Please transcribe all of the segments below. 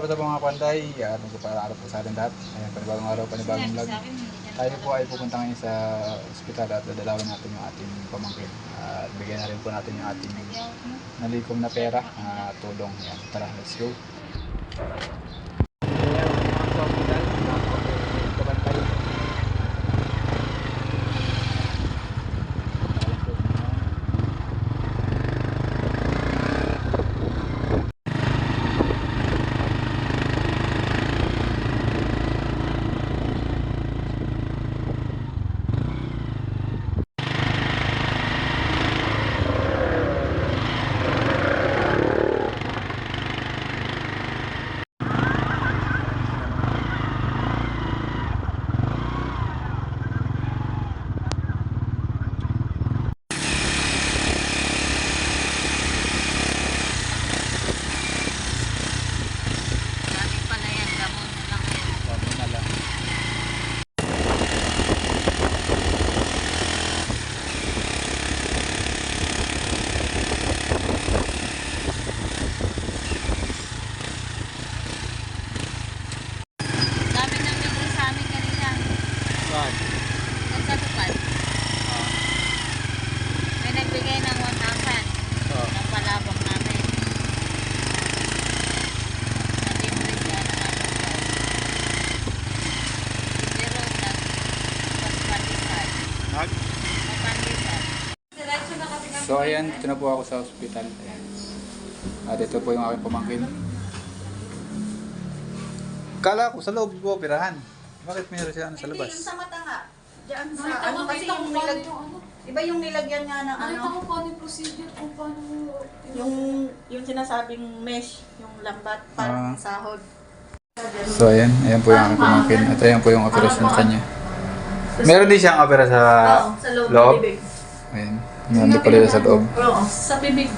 what's up mga panday? At magpapaaraw po sa atin lahat. Ayan, panibagong araw, panibagong vlog. Tayo po ay pupunta ngayon sa ospital at dadalawin natin yung ating pamangkin. At bigyan na rin po natin yung ating nalikom na pera, ah, tulong. Ayan, tara, let's go. Ayan, sa ospital. Kabantay. Dami pala yan, gamon na lang yan. Sabi na lang. Dami nang bigay sa amin kanina. Saan? Kung sa tupad. May nagbigay ng 1,000 Oh. ng palabok namin. Sabi mo rin siya na namin siya. Pero nag pagpandisan. Nag? Pagpandisan. So ayan, ito na po ako sa ospital. Ayan. At ito po yung aking pamangkin. Kala ko sa loob po operahan. Bakit meron siya ano sa Hindi, labas? yung sa mata nga. Diyan sa, Nakita ano ko, kasi nakita yung nilag... ano. Iba yung nilagyan nga ng Nakita ano, ko paano yung procedure kung paano yung, yung sinasabing mesh, yung lambat, Ah. parang sahod. So ayan, ayan po yung aking pamangkin. At ayan po yung operasyon sa kanya. Meron din siyang opera sa Oo, sa loob, loob. Ayan, nandun pala sa loob. Oo, sa bibig.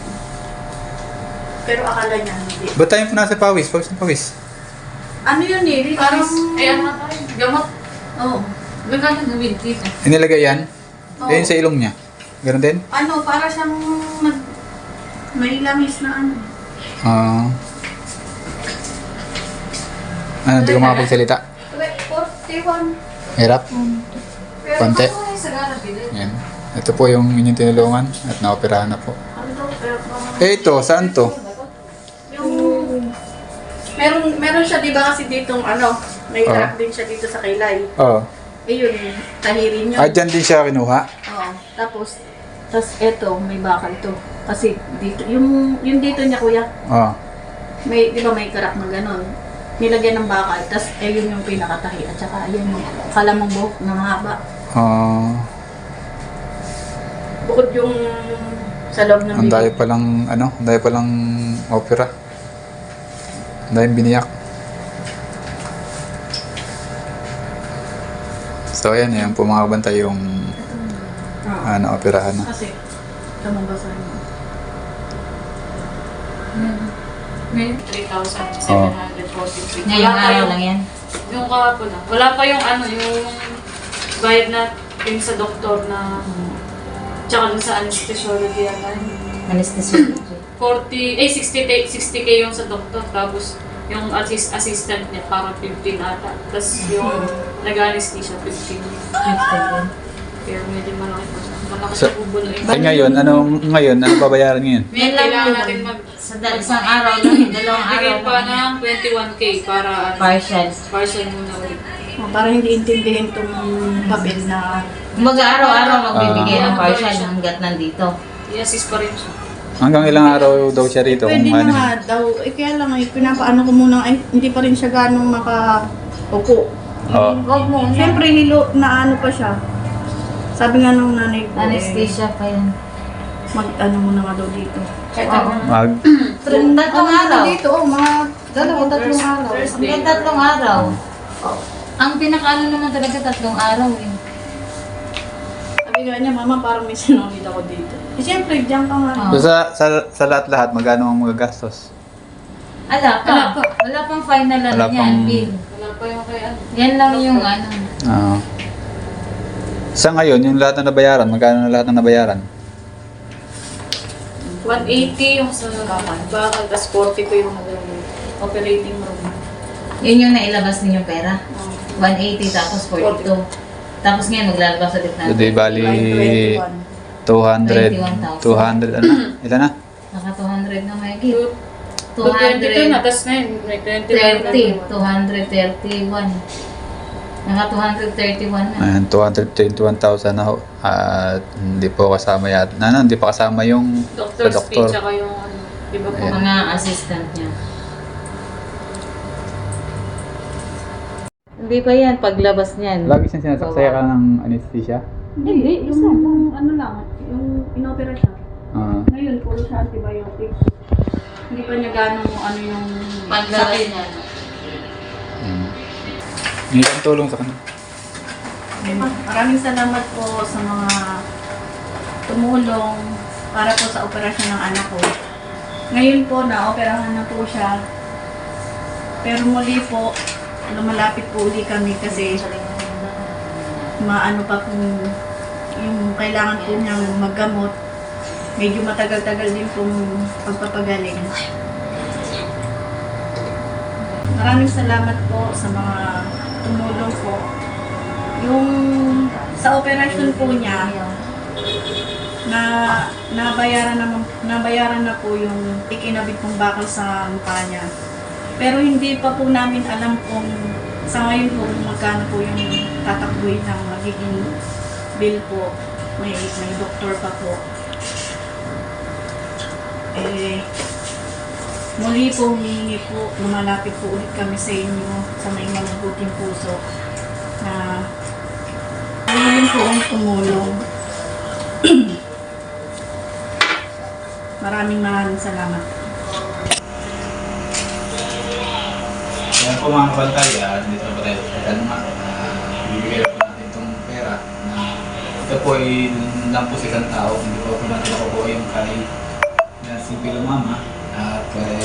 Pero akala niya hindi. Ba't tayo po nasa pawis? Pawis na pawis. Ano yun eh? Parang... Eh, ano na tayo? Gamot. Oo. Gagana gawin dito. Inilagay yan? Oo. Ayun sa ilong niya. Ganun din? Ano, para siyang mag... May langis na ano. Ah. ano, hindi ko makapagsalita. 41. Hirap? Konti. Ano yung sagara bilhin? Ayan. Ito po yung inyong tinulungan at naoperahan na po. Eh ito, saan to? Yung... Meron, meron siya di ba kasi ditong ano, may Oo. crack din siya dito sa kilay. Oh. Eh yun, tahirin yun. Ah, dyan din siya kinuha? Oo. Tapos, tapos eto, may bakal to. Kasi dito, yung, yung dito niya kuya, Oh. may, di ba may karak na ganon. Nilagyan ng bakal, tapos ayun yung pinakatahi. At saka ayun kalamang buhok na mahaba. Ah, Bukod yung sa loob ng ang bibig. dami palang, ano, ang dami palang opera. Ang dami biniyak. So ayan, ayan po mga kabantay yung Oo. ano, operahan na. Kasi, kamabasa niya. May 3,743. Ngayong Wala pa araw yung- lang yan. Yung kahapon na. Wala pa yung ano, yung bayad natin sa doktor na tsaka dun sa anesthesiology yata. Anesthesia. 40, eh 60, 60k yung sa doktor. Tapos yung assist, assistant niya parang 15 ata. Tapos yung nag-anesthesia 15. Pero medyo malaki pa siya. Malaki So- sa ngayon, ano ngayon, ano babayaran ngayon? Ngayon, kailangan natin mag Sa dal- isang araw lang, yun, dalawang araw bigay pa lang. ng 21k para ano, Partial. partial muna ulit. Oh, para hindi intindihin tong papel na Kumbaga araw-araw magbibigay ng Ah. partial hanggat nandito. I-assist pa rin siya. Hanggang ilang araw daw siya rito Pwede na ano. nga daw. Eh, kaya lang, eh, pinapaano ko muna, ay, hindi pa rin siya ganong makaupo. Oh. Huwag mo. Siyempre, hilo na ano pa siya. Sabi nga nung nanay ko, Anesthesia pa yan. eh, mag ano muna nga daw dito. Oo. Mag Tatlong araw. Dito, oh, mga dalawa, tatlong araw. Thursday. Hanggang tatlong araw. Ang pinakaano naman talaga tatlong araw eh. Nga niya, mama, parang may sinunod ako dito. Eh, siyempre, diyan ka nga. Oo. So sa, sa, sa lahat-lahat, magkano ang magagastos? Ala pa. Wala pa. Wala pang final ano Wala yan, pang- bill. Wala pa yung kay ano. Yan lang yung ano. Ah. sa ngayon, yung lahat na nabayaran, magkano na lahat na nabayaran? 180 yung sa bakal, tapos 40 ko yung ano, operating room. Yun yung nailabas ninyong pera. 180 tapos 42. Tapos ngayon maglalabas ulit na. Hindi, bali 200, 200, ano? Ilan na? Naka 200 na may git. 222 na, 230, tapos ngayon may 21 na. 231. Naka 231 na. Ayan, 221,000 na ho. At hindi po kasama yat. Ano, hindi pa kasama yung Doctor's sa fee, doktor. tsaka yung ano, iba po. Ayan. Mga assistant niya. Hindi pa yan, paglabas niyan. Lagi siyang sinasaksaya ka ng anesthesia. Hindi, yung, yung ano lang, yung inopera siya. Ah. Ngayon, puro siya antibiotics. Hindi pa niya gano'ng ano yung Paglabas sakit. niyan. Mm. Hindi kang tulong sa kanya. Maraming salamat po sa mga tumulong para po sa operasyon ng anak ko. Ngayon po, na-operahan na po siya. Pero muli po, lumalapit po uli kami kasi maano pa po yung kailangan po niyang maggamot. Medyo matagal-tagal din pong pagpapagaling. Maraming salamat po sa mga tumulong po. Yung sa operasyon po niya, na nabayaran na nabayaran na po yung ikinabit kong bakal sa mukha niya. Pero hindi pa po namin alam kung sa ngayon po magkano po yung tatakbuhin ng magiging bill po. May, may doktor pa po. Eh, muli po humingi po, lumalapit po ulit kami sa inyo sa may mabuting puso na Ayun po ang tumulong. maraming maraming salamat. Kaya po mga kabantay, ah, dito po tayo. Sa nga, ah, bibigay na po natin itong pera na ito po ay lang po sa isang tao, hindi po po natin nakukuha yung kay na si Mama at kay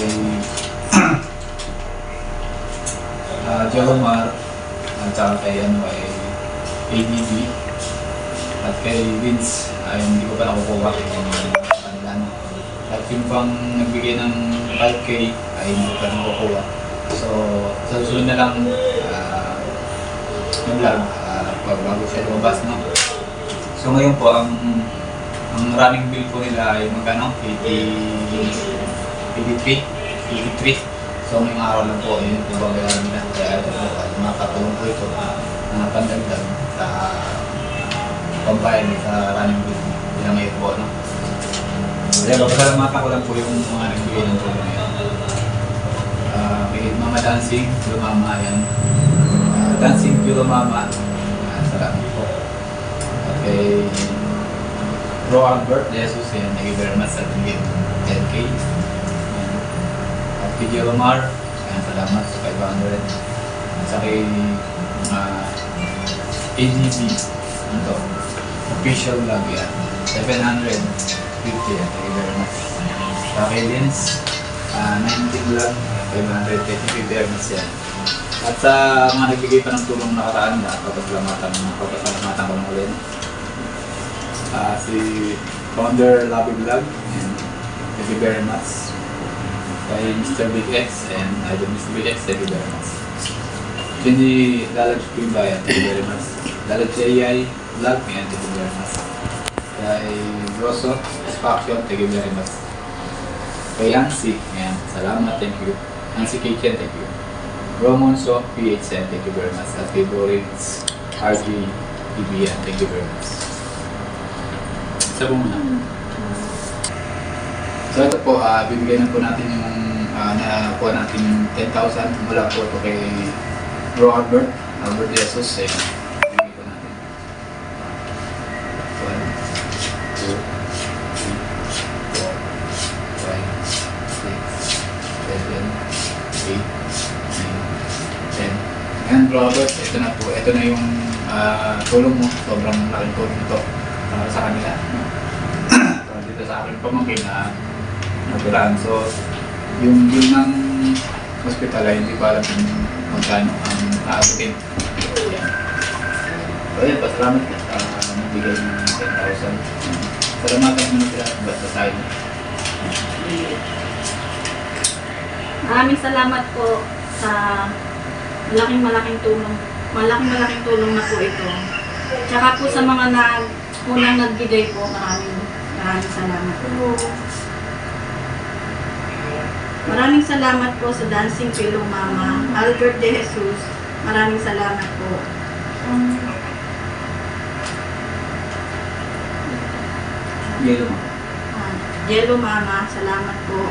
uh, Jomar at saka kay ano kay ADB at kay Vince. Ay hindi ko pa nakukuha yung kanila. At yung pang nagbigay ng 5K ay hindi ko pa nakukuha. So, sa susunod na lang, uh, yung vlog, uh, bago siya lumabas, no? So, ngayon po, ang ang running bill po nila ay magkano? 80, 83, 83. So, ngayong araw lang po, yun po babayaran nila. Kaya ito po, uh, makakatulong po ito na pandagdag sa pambayad sa running bill nila ngayon po, no? Kaya papasalamatan ko lang po yung mga nagbigay ng tulong ngayon. Ah, kay Mama Dancing, Mama, yan. Ah, Dancing Kilo Mama, ah, salamat po. At kay Bro Albert Jesus, yan, thank you very much sa tingin 10K. Yan. At kay Jeromar, yan, salamat sa 500. At sa kay uh, ADB, ito, official vlog yan, 750, yan, thank you very much. Sa kay Vince, uh, 90 vlog, 530 fairness yan. At sa mga nagbigay pa ng tulong nakaraan na papasalamatan, papasalamatan ko ng ulit. Ah, si Founder Labi Vlog, and thank you very much. Kay Mr. Big X and Idol Mr. Big X, thank you very much. Hindi Lalab Spring Bayan, thank you very much. Lalab AI Vlog, and thank you very much. Kay Rosso Faction, thank you very much. Kay Yancy, ayan, salamat, thank you. Yancy Kitchen, thank you. Romonso, PHN, thank you very much. At Borins, RG, EBN, thank you very much. Isa po muna. So ito po, ah, bibigyan na po natin yung uh, nakuha natin yung 10,000 mula po kay Bro Albert, Albert Jesus, eh. Bibigyan po natin. 1, 2, 3, 4, 5, 6, 7, 8, 9, 10. Ayan, Bro Albert, ito na po. Ito na yung ah, tulong mo. Sobrang laking tulong ito para sa kanila. no? Para dito sa akin pamangkin na natirahan. So, yung yung ng hospital ay hindi ko alam kung magkano ang aabutin. So, ayan, pasalamat ka sa nagbigay ng 10,000. Salamatan mo na sila basta sa akin. Maraming salamat po sa malaking malaking tulong. Malaking malaking tulong na po ito. Tsaka po sa mga nag, unang nagbigay po, maraming maraming salamat po. Maraming salamat po sa Dancing Pillow Mama, Albert De Jesus. Maraming salamat po. Yellow. Ah, Jello Mama, salamat po.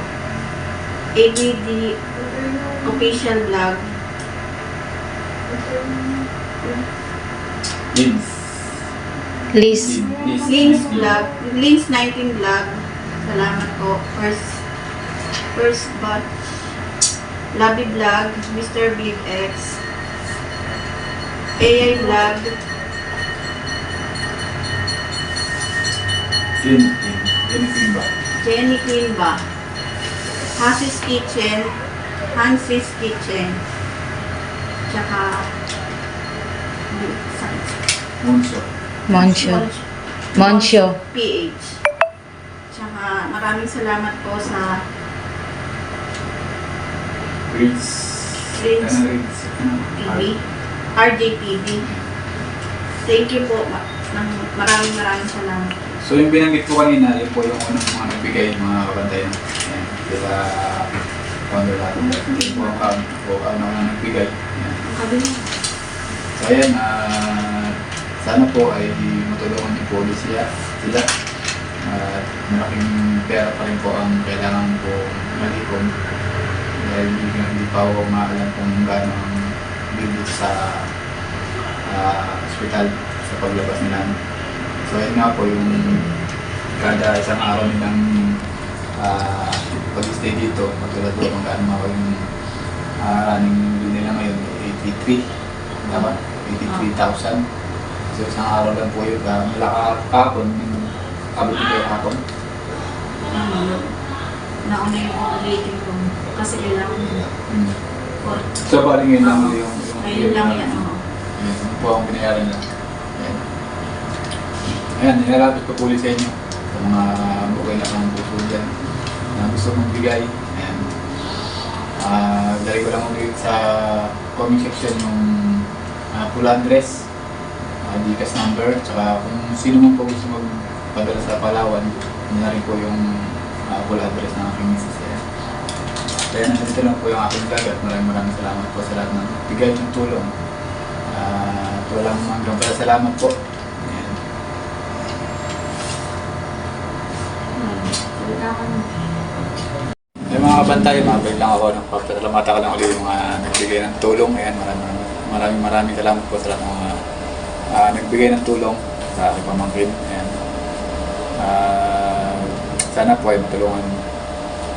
ABD Official Vlog. Lins. Liz. Lins. Lins Vlog, Lins 19 Vlog. Salamat po. First, first but Labi Vlog, Mr. Big X. AI Vlog, Lin. Anything ba? Jenny Queen ba? Hasis Kitchen, Hansis Kitchen. Tsaka, Munso. Moncho. Moncho. PH. Tsaka maraming salamat po sa. Ano Reeds? TV, RJTV. Thank you po. Ma- ng- Maraming maraming salamat. So yung binanggit ko kanina, yun po yung unang mga nagbigay mga kabantayan. Yan. Sila founder natin. Yun po ang account po ano na nagbigay. Yan. Ang kabila. Ayan, ah, sana po ay matulungan niyo po ulit siya, sila. At malaking pera pa rin po ang kailangan po malikom. Dahil hindi, pa ako maalam kung gaano ang bill sa ah, ospital sa paglabas nila. So ayun nga po yung kada isang araw nilang ah, pag-stay dito, matulad po kung gaano mga yung uh, running nila ngayon, 83. Tama? 83,000. So isang araw lang po yun. Uh, mula kahapon, yung kabit ko kahapon. Ano, nauna yung operating ko. Kasi kailangan for So bali ngayon lang yung... yung Ayun lang yan. Yun, yun po ang binayaran nila. Ayan. Ayan, nilalapit ko po ulit sa inyo. Sa mga bukay na pang puso dyan na gusto mong bigay. Ayan. Ah, dali ko lang ulit sa comment section yung uh, full address, uh, Gcash number, tsaka kung sino man po gusto magpadala sa Palawan, yun na rin po yung uh, full address ng aking misis. Ayan. Kaya nandito lang po yung aking vlog at maraming maraming salamat po sa lahat ng bigay ng tulong. At walang hanggang pala salamat po. Ayan. Yung mga kabantay, mabay lang ako ng papasalamatan ko lang ulit yung mga nagbigay ng tulong. Ayan, maraming maraming, maraming, maraming salamat po sa lahat mga ah, nagbigay ng tulong sa aking pamangkin. Ayan. Ah, sana po ay matulungan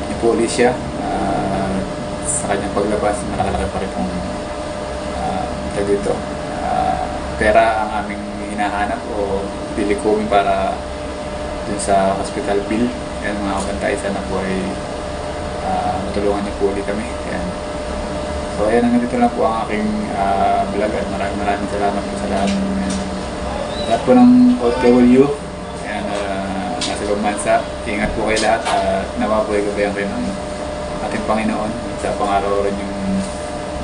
ni po ulit siya ah, sa kanyang paglabas. Malakalaki pa rin pong uh, dito. Ah, pera ang aming hinahanap o bili ko para dun sa hospital bill. Ayan mga kabantay, sana po ay ah, matulungan niyo po ulit kami. Ayan. So ayan, hanggang dito lang po ang aking ah, vlog at maraming maraming salamat po sa lahat. Ayan. Lahat po ng OTW, ayan, ah, nasa bansa, ingat po kayo lahat at nawabuhay gabayan kayo ng ating Panginoon at sa pangaraw rin yung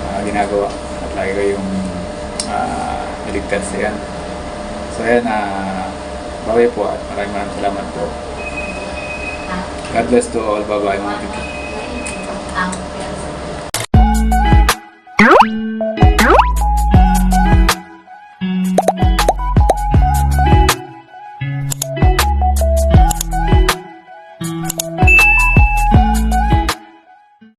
ah, ginagawa at lagi kayong uh, naligtas. Ayan. So ayan, uh, bye po at maraming maraming salamat po. God bless to all. Bye-bye mga tito.